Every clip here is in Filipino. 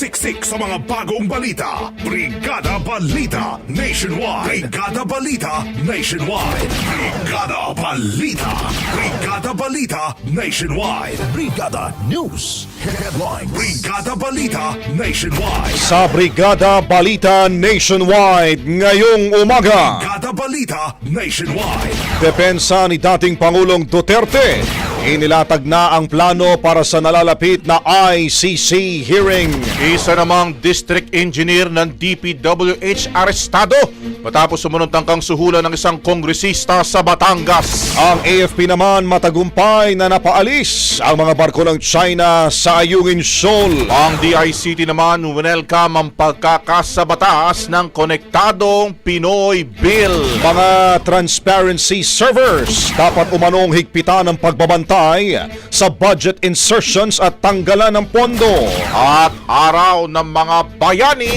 Siksik sa mga bagong balita. Brigada Balita Nationwide. Brigada Balita Nationwide. Brigada Balita. Brigada Balita Nationwide. Brigada News Headlines. Brigada Balita Nationwide. Sa Brigada Balita Nationwide ngayong umaga. Brigada Balita Nationwide. Depensa ni dating Pangulong Duterte. Inilatag na ang plano para sa nalalapit na ICC hearing. Isa namang district engineer ng DPWH arestado matapos sumunod tangkang suhulan ng isang kongresista sa Batangas. Ang AFP naman matagumpay na napaalis ang mga barko ng China sa Ayungin Shoal. Ang DICT naman welcome ang pagkakasabatas ng konektadong Pinoy Bill. Mga transparency servers dapat umanong higpitan ng pagbabantay sa budget insertions at tanggalan ng pondo. At araw ng mga bayani,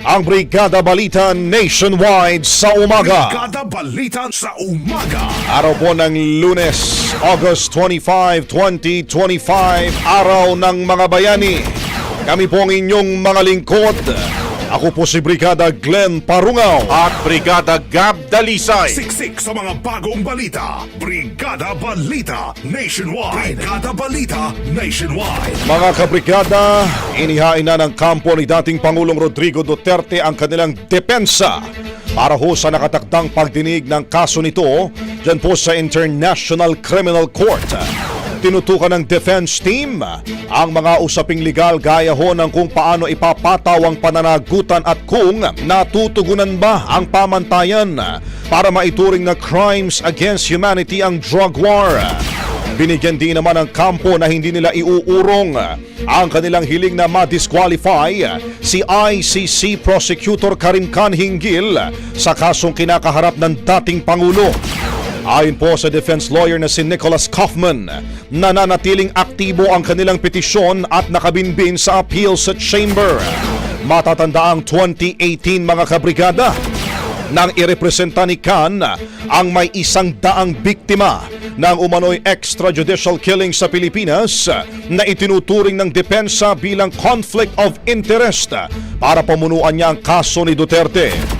ang Brigada Balita Nationwide sa umaga. Brigada Balita sa umaga. Araw po ng lunes, August 25, 2025, araw ng mga bayani. Kami po ang inyong mga lingkod. Ako po si Brigada Glenn Parungaw. At Brigada Gab Dalisay. Siksik sa mga bagong balita. Brigada Balita Nationwide. Brigada Balita Nationwide. Mga kabrigada, inihain na ng kampo ni dating Pangulong Rodrigo Duterte ang kanilang depensa para ho sa nakatakdang pagdinig ng kaso nito dyan po sa International Criminal Court. Tinutukan ng defense team ang mga usaping legal gaya ho ng kung paano ipapataw ang pananagutan at kung natutugunan ba ang pamantayan para maituring na crimes against humanity ang drug war. Binigyan din naman ng kampo na hindi nila iuurong ang kanilang hiling na ma-disqualify si ICC Prosecutor Karim Khan Hinggil sa kasong kinakaharap ng dating Pangulo. Ayon po sa defense lawyer na si Nicholas Kaufman, nananatiling aktibo ang kanilang petisyon at nakabinbin sa appeal sa chamber. Matatanda ang 2018 mga kabrigada nang irepresenta ni Khan ang may isang daang biktima ng umano'y extrajudicial killing sa Pilipinas na itinuturing ng depensa bilang conflict of interest para pamunuan niya ang kaso ni Duterte.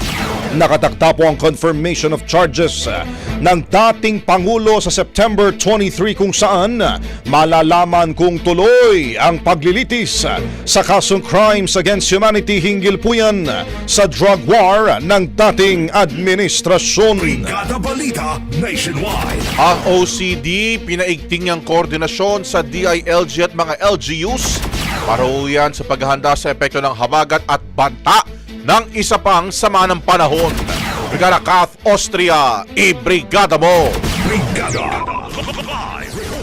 Nakatakta po ang confirmation of charges ng dating Pangulo sa September 23 kung saan malalaman kung tuloy ang paglilitis sa kasong crimes against humanity hinggil po yan sa drug war ng dating administrasyon. Brigada Balita Nationwide. Ang OCD, pinaigting niyang koordinasyon sa DILG at mga LGUs para yan sa paghahanda sa epekto ng habagat at banta ng isa pang sama ng panahon. Brigada Kath Austria, i-brigada mo! Brigada.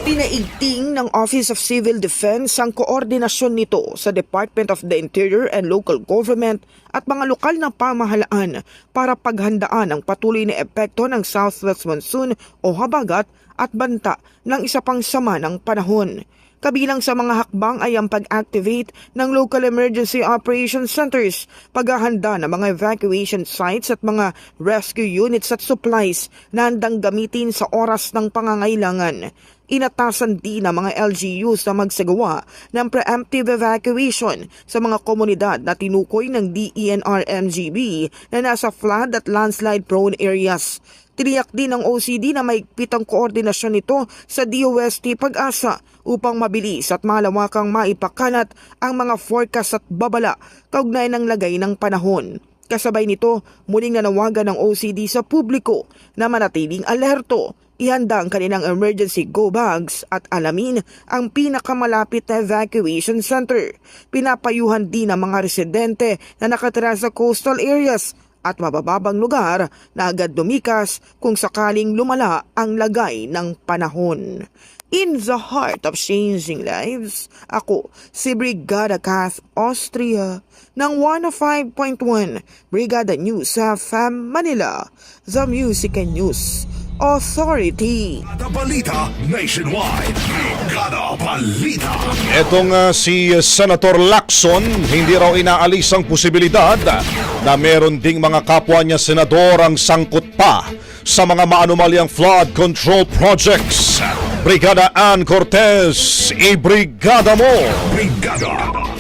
Pinaigting ng Office of Civil Defense ang koordinasyon nito sa Department of the Interior and Local Government at mga lokal na pamahalaan para paghandaan ang patuloy na epekto ng Southwest Monsoon o habagat at banta ng isa pang sama ng panahon. Kabilang sa mga hakbang ay ang pag-activate ng local emergency operation centers, paghahanda ng mga evacuation sites at mga rescue units at supplies na handang gamitin sa oras ng pangangailangan. Inatasan din ng mga LGUs na magsagawa ng preemptive evacuation sa mga komunidad na tinukoy ng DENR-MGB na nasa flood at landslide prone areas. Tiniyak din ng OCD na may pitang koordinasyon nito sa DOST Pag-asa upang mabilis at malawakang maipakalat ang mga forecast at babala kaugnay ng lagay ng panahon. Kasabay nito, muling nanawagan ng OCD sa publiko na manatiling alerto, ihanda ang kanilang emergency go bags at alamin ang pinakamalapit na evacuation center. Pinapayuhan din ang mga residente na nakatira sa coastal areas at mabababang lugar na agad dumikas kung sakaling lumala ang lagay ng panahon. In the heart of changing lives, ako si Brigada Kath Austria ng 105.1 Brigada News FM Manila, the Music and News Authority. Brigada Balita Nationwide. Brigada Balita. Etong ah, si Senator Lacson, hindi raw inaalis ang posibilidad na meron ding mga kapwa niya senador ang sangkot pa sa mga maanumalyang flood control projects. Brigada Ann Cortez, i-brigada mo! Brigada.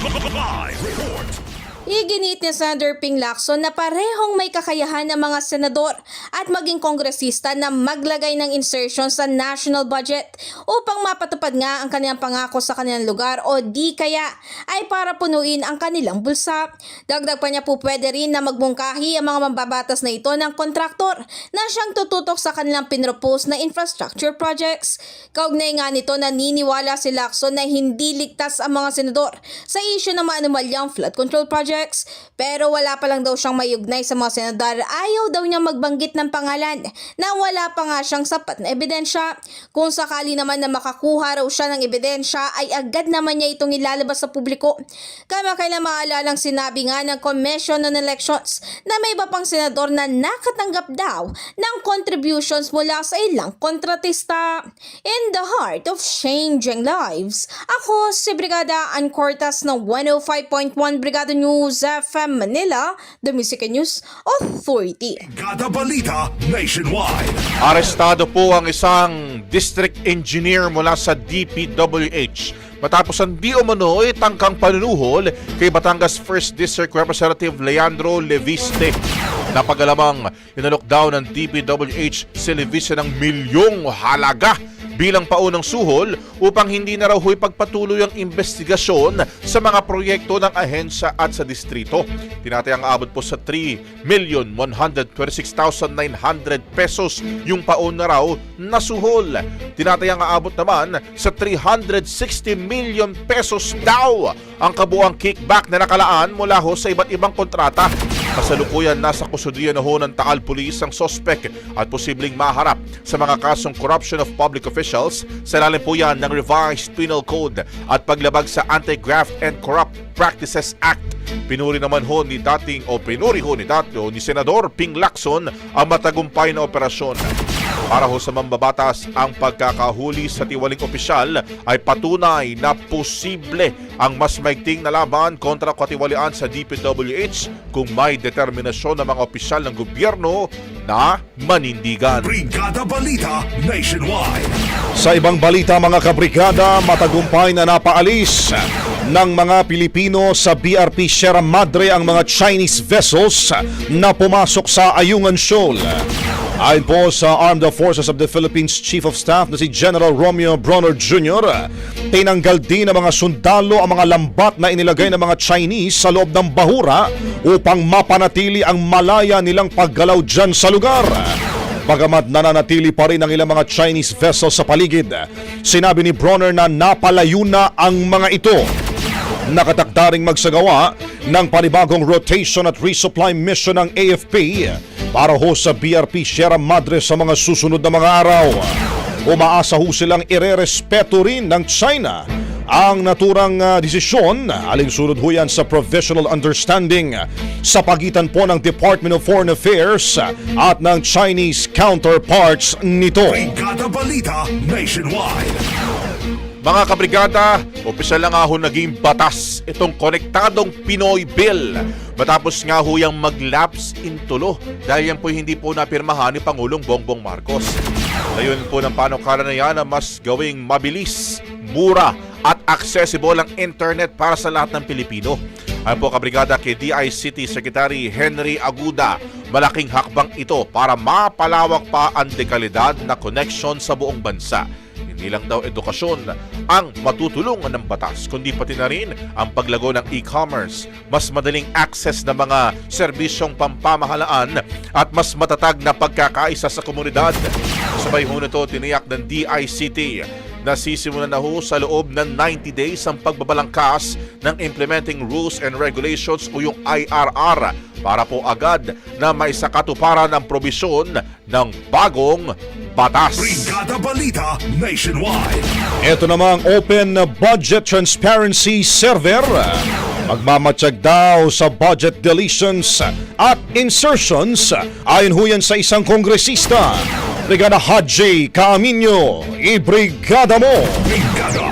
Iginit ni Senator Ping Lacson na parehong may kakayahan ng mga senador at maging kongresista na maglagay ng insertion sa national budget upang mapatupad nga ang kanilang pangako sa kanilang lugar o di kaya ay para punuin ang kanilang bulsa. Dagdag pa niya po pwede rin na magbungkahi ang mga mambabatas na ito ng kontraktor na siyang tututok sa kanilang pinropose na infrastructure projects. Kaugnay nga nito naniniwala si Lacson na hindi ligtas ang mga senador sa isyu ng maanumalyang flood control projects pero wala pa lang daw siyang mayugnay sa mga senador ayaw daw niya magbanggit ng pangalan na wala pa nga siyang sapat na ebidensya. Kung sakali naman na makakuha raw siya ng ebidensya ay agad naman niya itong ilalabas sa publiko. Kaya kailan maalalang sinabi nga ng Commission on Elections na may iba pang senador na nakatanggap daw ng contributions mula sa ilang kontratista. In the heart of changing lives, ako si Brigada Ann Cortas ng 105.1 Brigada News FM Manila, the Music and News Authority. Brigada Balita Nationwide. Arestado po ang isang district engineer mula sa DPWH matapos ang di umano'y tangkang panunuhol kay Batangas 1st District Representative Leandro Leviste. Napagalamang inalockdown ng DPWH si Leviste ng milyong halaga bilang paunang suhol upang hindi na raw pagpatuloy ang investigasyon sa mga proyekto ng ahensya at sa distrito. Tinatayang abot po sa 3,126,900 pesos yung paon na raw na suhol. Tinatayang aabot naman sa 360 million pesos daw ang kabuang kickback na nakalaan mula ho sa iba't ibang kontrata. Kasalukuyan nasa kusudian na ho ng Taal Police ang sospek at posibleng maharap sa mga kasong corruption of public officials sa lalim po yan ng Revised Penal Code at paglabag sa Anti-Graft and Corrupt Practices Act. Pinuri naman ho ni dating o pinuri ho ni dati ni Senador Ping Lacson ang matagumpay na operasyon. Para ho sa mambabatas, ang pagkakahuli sa tiwaling opisyal ay patunay na posible ang mas maigting na laban kontra katiwalian sa DPWH kung may determinasyon ng mga opisyal ng gobyerno na manindigan. Brigada Balita Nationwide. Sa ibang balita mga kabrigada, matagumpay na napaalis ng mga Pilipino sa BRP Sierra Madre ang mga Chinese vessels na pumasok sa Ayungan Shoal. Ayon po sa Armed Forces of the Philippines Chief of Staff na si General Romeo Bronner Jr., tinanggal din ng mga sundalo ang mga lambat na inilagay ng mga Chinese sa loob ng bahura upang mapanatili ang malaya nilang paggalaw dyan sa lugar. Bagamat nananatili pa rin ang ilang mga Chinese vessels sa paligid, sinabi ni Bronner na napalayo na ang mga ito. Nakatakdaring magsagawa ng panibagong rotation at resupply mission ng AFP para ho sa BRP Sierra Madre sa mga susunod na mga araw. Umaasa ho silang irerespeto rin ng China ang naturang ah, desisyon alinsunod ho yan sa provisional understanding sa pagitan po ng Department of Foreign Affairs at ng Chinese counterparts nito. Brigada Balita Nationwide. Mga kabrigada, opisyal na nga ho naging batas itong konektadong Pinoy Bill. Matapos nga ho yung mag-lapse in tulo dahil yan po hindi po napirmahan ni Pangulong Bongbong Marcos. Layun po ng panukala na yan na mas gawing mabilis, mura at accessible ang internet para sa lahat ng Pilipino. Ayon po kabrigada kay DICT Secretary Henry Aguda, malaking hakbang ito para mapalawak pa ang dekalidad na connection sa buong bansa. Hindi lang daw edukasyon ang matutulungan ng batas, kundi pati na rin ang paglago ng e-commerce, mas madaling access ng mga serbisyong pampamahalaan at mas matatag na pagkakaisa sa komunidad. Sabay ho nito tiniyak ng DICT na sisimulan na ho sa loob ng 90 days ang pagbabalangkas ng Implementing Rules and Regulations o yung IRR para po agad na may sakatuparan ang probisyon ng bagong batas. Brigada Balita Nationwide. Ito namang Open Budget Transparency Server. Magmamatsyag daw sa budget deletions at insertions ayon ho yan sa isang kongresista. Brigada Haji Kaaminyo, ibrigada mo! Brigada.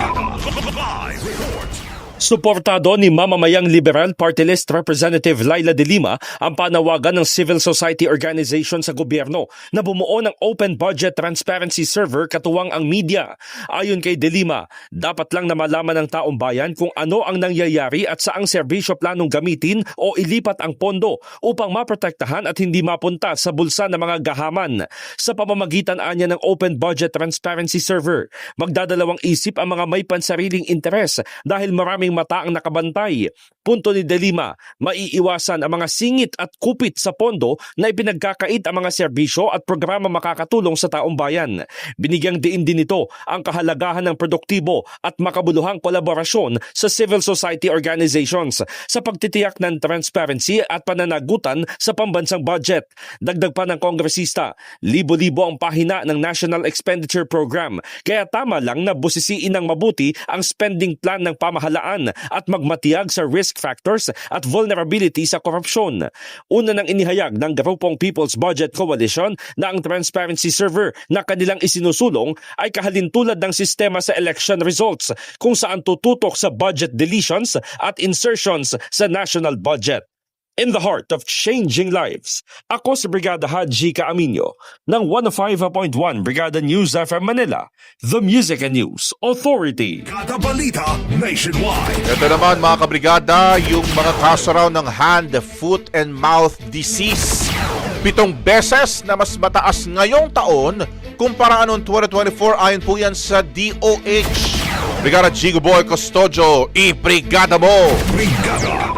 Suportado ni mamamayang Liberal Party List Representative Laila De Lima ang panawagan ng civil society organization sa gobyerno na bumuo ng Open Budget Transparency Server katuwang ang media. Ayon kay De Lima, dapat lang na malaman ng taong bayan kung ano ang nangyayari at saang serbisyo planong gamitin o ilipat ang pondo upang maprotektahan at hindi mapunta sa bulsa ng mga gahaman. Sa pamamagitan anya ng Open Budget Transparency Server, magdadalawang isip ang mga may pansariling interes dahil maraming mata ang nakabantay. Punto ni De Lima, maiiwasan ang mga singit at kupit sa pondo na ipinagkakait ang mga serbisyo at programa makakatulong sa taong bayan. Binigyang diin din ito ang kahalagahan ng produktibo at makabuluhang kolaborasyon sa civil society organizations sa pagtitiyak ng transparency at pananagutan sa pambansang budget. Dagdag pa ng kongresista, libo-libo ang pahina ng National Expenditure Program kaya tama lang na busisiin ng mabuti ang spending plan ng pamahalaan at magmatiyag sa risk factors at vulnerability sa korupsyon. Una nang inihayag ng grupong People's Budget Coalition na ang transparency server na kanilang isinusulong ay kahalintulad ng sistema sa election results kung saan tututok sa budget deletions at insertions sa national budget. In the heart of changing lives, ako si Brigada Haji Kaaminyo ng 105.1 Brigada News FM Manila, the Music and News Authority. Brigada Balita Nationwide. Ito naman mga kabrigada, yung mga kaso raw ng hand, foot, and mouth disease. Pitong beses na mas mataas ngayong taon kumpara noong 2024 ayon po yan sa DOH. Brigada Gigo Boy Custodio, i-brigada mo! Brigada.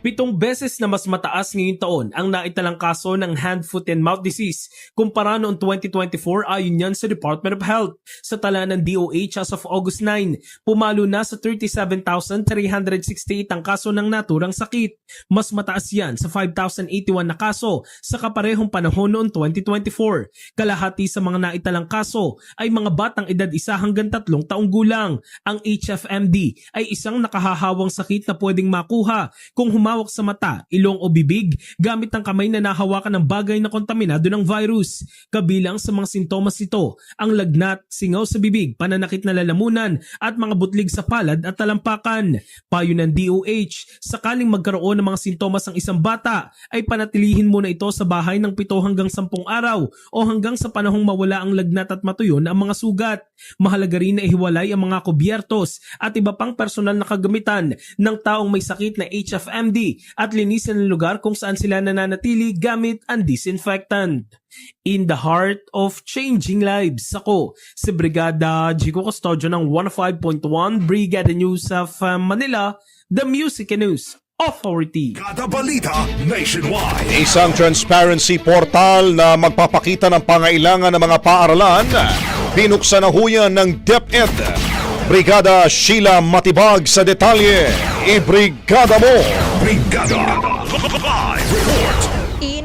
Pitong beses na mas mataas ngayong taon ang naitalang kaso ng hand, foot, and mouth disease kumpara noong 2024 ayon yan sa Department of Health. Sa tala ng DOH as of August 9, pumalo na sa 37,368 ang kaso ng naturang sakit. Mas mataas yan sa 5,081 na kaso sa kaparehong panahon noong 2024. Kalahati sa mga naitalang kaso ay mga batang edad isa hanggang tatlong taong gulang. Ang HFMD ay isang nakahahawang sakit na pwedeng makuha kung humabang humawak sa mata, ilong o bibig gamit ang kamay na nahawakan ng bagay na kontaminado ng virus. Kabilang sa mga sintomas nito, ang lagnat, singaw sa bibig, pananakit na lalamunan at mga butlig sa palad at talampakan. Payo ng DOH, sakaling magkaroon ng mga sintomas ang isang bata, ay panatilihin muna ito sa bahay ng 7 hanggang 10 araw o hanggang sa panahong mawala ang lagnat at matuyon ang mga sugat. Mahalaga rin na ihiwalay ang mga kubyertos at iba pang personal na kagamitan ng taong may sakit na HFMD at linisin ang lugar kung saan sila nananatili gamit ang disinfectant. In the heart of changing lives, ako si Brigada Jico Custodio ng 105.1 Brigada News of uh, Manila, the Music and News Authority. Kada balita nationwide. Isang transparency portal na magpapakita ng pangailangan ng mga paaralan. Binuksan na huyan ng DepEd. Brigada Sheila Matibag sa detalye. Ibrigada mo! Brigada. Live report.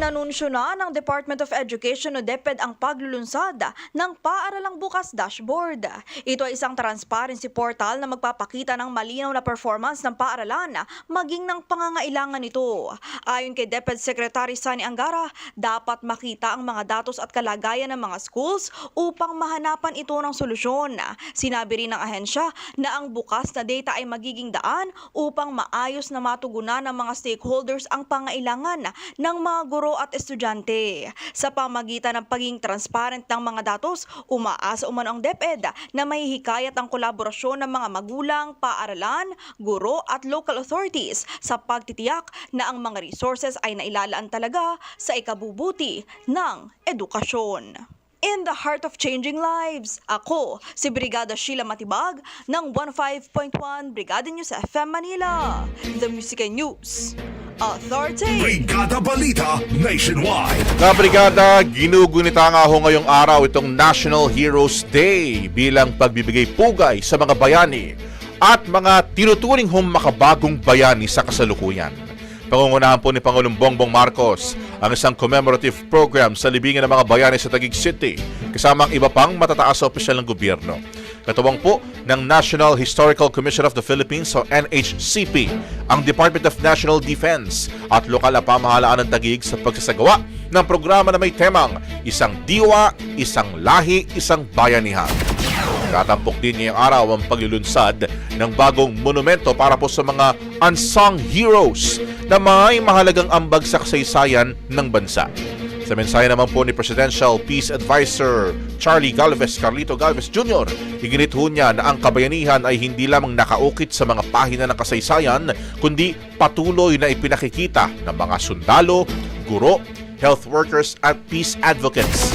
Inanunsyo na ng Department of Education o DepEd ang paglulunsad ng Paaralang Bukas Dashboard. Ito ay isang transparency portal na magpapakita ng malinaw na performance ng paaralan maging ng pangangailangan nito. Ayon kay DepEd Secretary Sani Angara, dapat makita ang mga datos at kalagayan ng mga schools upang mahanapan ito ng solusyon. Sinabi rin ng ahensya na ang bukas na data ay magiging daan upang maayos na matugunan ng mga stakeholders ang pangailangan ng mga guro at estudyante. Sa pamagitan ng pagiging transparent ng mga datos, umaasa umano ang DepEd na mahihikayat ang kolaborasyon ng mga magulang, paaralan, guro at local authorities sa pagtitiyak na ang mga resources ay nailalaan talaga sa ikabubuti ng edukasyon. In the heart of changing lives, ako si Brigada Sheila Matibag ng 15.1 Brigada News FM Manila, The Music and News Authority. Brigada balita nationwide. Na brigada, ginugunita nga ho ngayong araw itong National Heroes Day bilang pagbibigay pugay sa mga bayani at mga tinuturing hong makabagong bayani sa kasalukuyan. Pangungunahan po ni Pangulong Bongbong Marcos ang isang commemorative program sa libingan ng mga bayani sa Taguig City kasama ang iba pang matataas sa opisyal ng gobyerno. Katuwang po ng National Historical Commission of the Philippines o NHCP, ang Department of National Defense at lokal na pamahalaan ng Taguig sa pagsasagawa ng programa na may temang isang diwa, isang lahi, isang bayanihan. Katampok din ngayong araw ang paglulunsad ng bagong monumento para po sa mga unsung heroes na may mahalagang ambag sa kasaysayan ng bansa. Sa mensahe naman po ni Presidential Peace Advisor Charlie Galvez Carlito Galvez Jr., iginit ho niya na ang kabayanihan ay hindi lamang nakaukit sa mga pahina ng kasaysayan, kundi patuloy na ipinakikita ng mga sundalo, guro, health workers at peace advocates.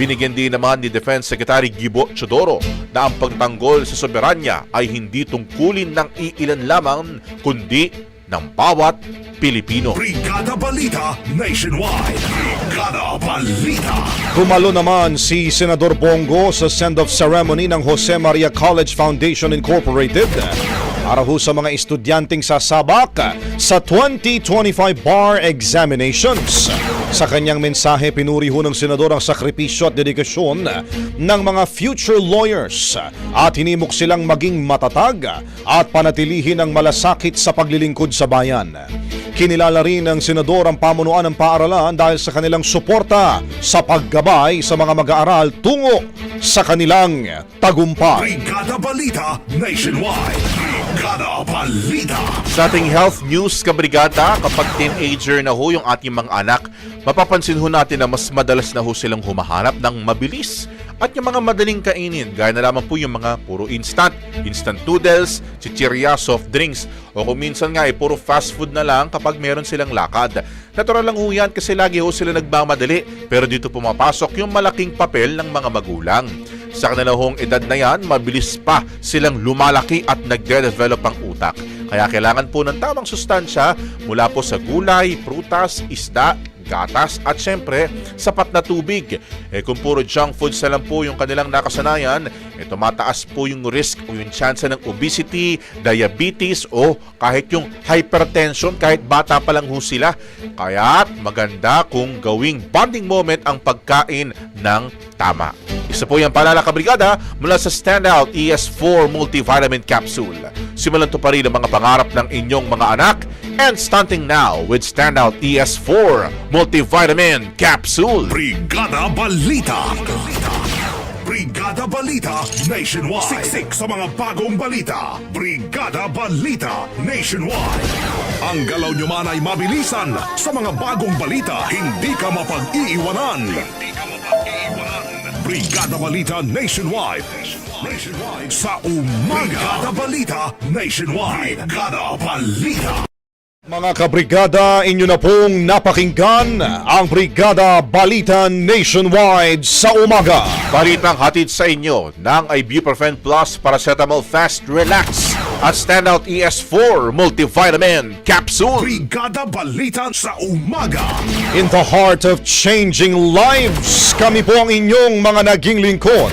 Binigyan din naman ni Defense Secretary Gibo Chodoro na ang pagtanggol sa soberanya ay hindi tungkulin ng iilan lamang kundi ng bawat Pilipino. Brigada balita nationwide. Brigada balita. Kumalo naman si Senador Bongo sa send-off ceremony ng Jose Maria College Foundation Incorporated para ho sa mga estudyanteng sasabak sa 2025 bar examinations. Sa kanyang mensahe, pinuri ho ng senador ang sakripisyo at dedikasyon ng mga future lawyers at hinimok silang maging matatag at panatilihin ang malasakit sa paglilingkod sa bayan. Kinilala rin ng senador ang pamunuan ng paaralan dahil sa kanilang suporta sa paggabay sa mga mag-aaral tungo sa kanilang tagumpay. Brigada balita nationwide. Brigada balita. Sa ating health news kabrigada, kapag teenager na ho yung ating mga anak, mapapansin ho natin na mas madalas na ho silang humahanap ng mabilis at yung mga madaling kainin, gaya na lamang po yung mga puro instant, instant noodles, chichirya, soft drinks, o kung minsan nga ay puro fast food na lang kapag meron silang lakad. Natural lang ho yan kasi lagi ho sila nagmamadali, pero dito pumapasok yung malaking papel ng mga magulang. Sa kanilang edad na yan, mabilis pa silang lumalaki at nagde-develop ang utak. Kaya kailangan po ng tamang sustansya mula po sa gulay, prutas, isda, gatas at syempre sapat na tubig. Eh kung puro junk foods na lang po yung kanilang nakasanayan, eh tumataas po yung risk o yung chance ng obesity, diabetes o kahit yung hypertension kahit bata pa lang ho sila. Kaya maganda kung gawing bonding moment ang pagkain ng tama. Isa po yung paalala kabrigada mula sa Standout ES4 Multivitamin Capsule. Simulan to pa rin ang mga pangarap ng inyong mga anak. And stunting now with standout ES4 multivitamin capsule. Brigada Balita. Brigada Balita Nationwide. Siksik sa mga bagong balita. Brigada Balita Nationwide. Ang galaw nyo man ay mabilisan sa mga bagong balita. Hindi ka mapag-iiwanan. Hindi ka mapag-iiwanan. Brigada Balita Nationwide. Nationwide. Sa umaga. Brigada Balita Nationwide. Brigada Balita. Mga kabrigada, inyo na pong napakinggan ang Brigada Balita Nationwide sa umaga. Balitang hatid sa inyo ng Ibuprofen Plus Paracetamol Fast Relax at Standout ES4 Multivitamin Capsule. Brigada Balita sa umaga. In the heart of changing lives, kami po ang inyong mga naging lingkod.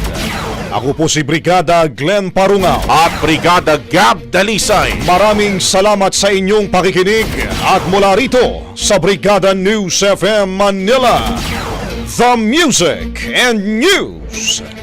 Ako po si Brigada Glenn Parungaw. At Brigada Gab Dalisay. Maraming salamat sa inyong pakikinig at mula rito sa Brigada News FM Manila, The Music and News